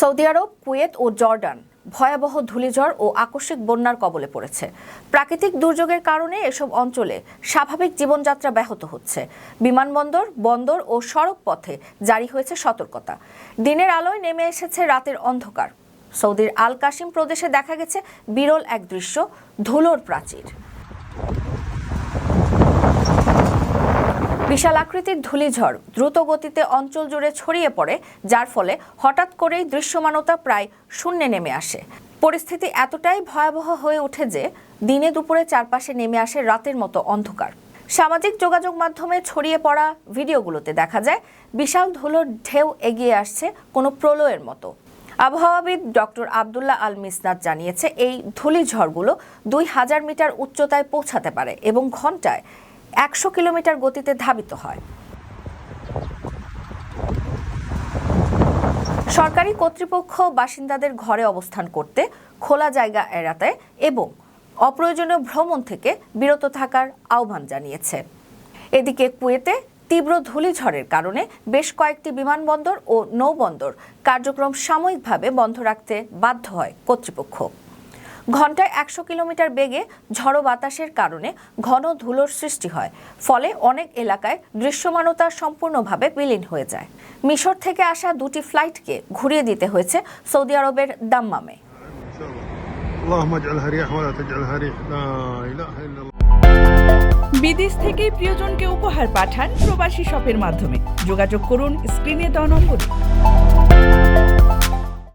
Saudi আরব, Kuwait ও Jordan ভয়াবহ ধূলিঝড় ও আকস্মিক বন্যার কবলে পড়েছে। প্রাকৃতিক দুর্যোগের কারণে এসব অঞ্চলে স্বাভাবিক জীবনযাত্রা ব্যাহত হচ্ছে। বিমানবন্দর, বন্দর ও সড়ক পথে জারি হয়েছে সতর্কতা। দিনের আলোয় নেমে এসেছে রাতের অন্ধকার। সৌদির আল কাশিম প্রদেশে দেখা গেছে বিরল এক দৃশ্য, ধুলোর প্রাচীর। বিশাল আকৃতির ধূলিঝড় দ্রুত গতিতে অঞ্চল জুড়ে ছড়িয়ে পড়ে, যার ফলে হঠাৎ করেই দৃশ্যমানতা প্রায় শূন্যে নেমে আসে। পরিস্থিতি এতটাই ভয়াবহ হয়ে ওঠে যে দিনে দুপুরে চারপাশে নেমে আসে রাতের মতো অন্ধকার। সামাজিক যোগাযোগ মাধ্যমে ছড়িয়ে পড়া ভিডিওগুলোতে দেখা যায়, বিশাল ধুলোর ঢেউ এগিয়ে আসছে কোনো প্রলয়ের মতো। আবহাওয়াবিদ ডক্টর আবদুল্লাহ আল মিসনাদ জানিয়েছে, এই ধূলিঝড়গুলো দুই হাজার মিটার উচ্চতায় পৌঁছাতে পারে এবং ঘন্টায় একশো কিলোমিটার গতিতে ধাবিত হয়। সরকারি কর্তৃপক্ষ বাসিন্দাদের ঘরে অবস্থান করতে খোলা জায়গা এড়াতে এবং অপ্রয়োজনীয় ভ্রমণ থেকে বিরত থাকার আহ্বান জানিয়েছে। এদিকে কুয়েতে তীব্র ধূলিঝড়ের কারণে বেশ কয়েকটি বিমানবন্দর ও নৌবন্দর কার্যক্রম সাময়িকভাবে বন্ধ রাখতে বাধ্য হয় কর্তৃপক্ষ। ঘন্টায় একশো কিলোমিটার বেগে ঝড়ো বাতাসের কারণে ঘন ধুলোর সৃষ্টি হয়। ফলে অনেক এলাকায় দৃশ্যমানতা সম্পূর্ণভাবে বিলীন হয়ে যায়। মিশর থেকে আসা দুটি ফ্লাইটকে ঘুরিয়ে দিতে হয়েছে সৌদি আরবের দাম্মামে। বিদেশ থেকে প্রিয়জনকে উপহার পাঠান প্রবাসী শপের মাধ্যমে। যোগাযোগ করুন স্ক্রিনে দ নম্বরে।